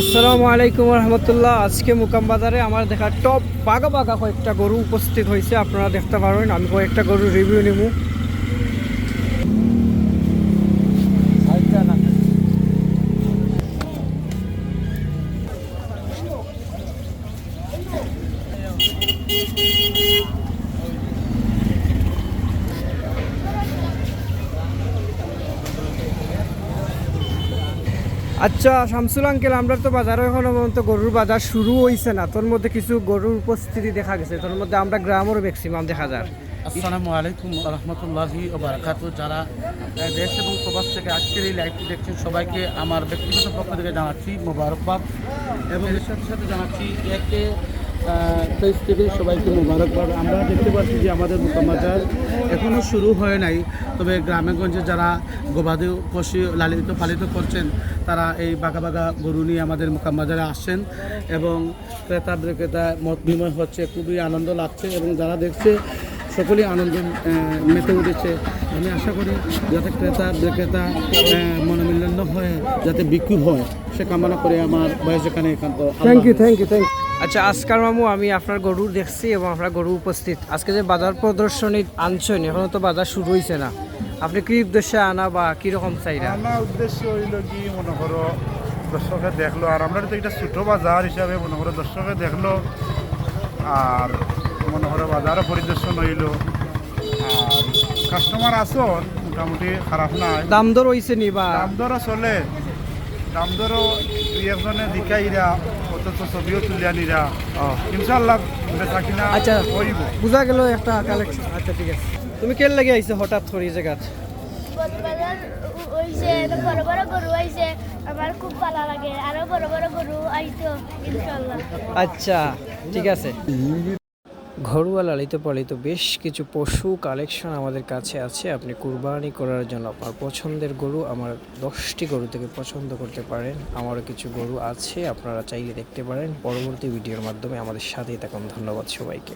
আসসালামু আলাইকুম রহমতুল্লাহ আজকে মুকাম বাজারে আমার দেখা টপ বাঘা বাঘা কয়েকটা গরু উপস্থিত হয়েছে। আপনারা দেখতে পারবেন, আমি কয়েকটা গরু রিভিউ নিব। আচ্ছা শামসুল আঙ্কেল, আমরা তো বাজারও এখনও পর্যন্ত গরুর বাজার শুরু হয়েছে না। তোর মধ্যে কিছু গরুর উপস্থিতি দেখা গেছে? তোর মধ্যে আমরা গ্রামেরও ম্যাক্সিমাম দেখা যায়। আসসালামু আলাইকুম রহমতুল্লাহি বারাকাতু যারা দেশ এবং প্রবাস থেকে আজকের এই লাইভটি দেখছেন, সবাইকে আমার ব্যক্তিগত পক্ষ থেকে জানাচ্ছি মোবারকবাদ এবং এর সাথে সাথে জানাচ্ছি একে ফেস থেকে সবাইকে মোবারকবাদ। আমরা দেখতে পাচ্ছি যে আমাদের মোকামাজার এখনও শুরু হয় নাই। তবে গ্রামে গঞ্জে যারা গবাদি পশু লালিত পালিত করছেন, তারা এই বাঘা বাঘা গরু নিয়ে আমাদের মোকামবাজারে আসছেন এবং ক্রেতা বিক্রেতা মত বিনিময় হচ্ছে। খুবই আনন্দ লাগছে এবং যারা দেখছে সকলেই আনন্দে মেতে উঠেছে। আমি আশা করি যাতে ক্রেতা বিক্রেতা মনোমিলন্য হয়ে যাতে বিক্রি হয় সে কামনা করে আমার বয়স এখানে একান্ত thank you thank you thank আচ্ছা আজকাল মামু আমি আপনার গরু দেখছি এবং আপনার গরু উপস্থিত। আজকে যে বাজার প্রদর্শনী আনছেন এখনও তো বাজার শুরু হয়েছে না। আপনি কি উদ্দেশ্যে আনা বা কীরকম চাইরা আমার উদ্দেশ্য হইল কি মনে করো দর্শকে দেখল আর আমরা তো এটা ছোট বাজার হিসাবে মনে করো দর্শকে দেখল। আর মনে করো বাজারও পরিদর্শন হইল আর কাস্টমার আসন মোটামুটি খারাপ নাই দাম দর হয়েছে নি বা? দাম দরও চলে। দাম দরও দুই একজনে দিকাইরা অথচ ছবিও তুলিয়া নিরা ইনশাল্লাহ বেচা কিনা আচ্ছা হইব বুঝা গেল একটা কালেকশন আচ্ছা ঠিক আছে। তুমি কেন লাগে আইছো হঠাৎ করে এই জায়গাত? বাজার হইছে বড় বড় গরু আইছে আমার খুব ভালো লাগে। আরও বড় বড় গরু আইতো ইনশাল্লাহ আচ্ছা ঠিক আছে। ঘরোয়া লালিত পালিত বেশ কিছু পশু কালেকশন আমাদের কাছে আছে। আপনি কুরবানি করার জন্য আপনার পছন্দের গরু, আমার দশটি গরু থেকে পছন্দ করতে পারেন। আমারও কিছু গরু আছে, আপনারা চাইলে দেখতে পারেন। পরবর্তী ভিডিওর মাধ্যমে আমাদের সাথেই থাকুন। ধন্যবাদ সবাইকে।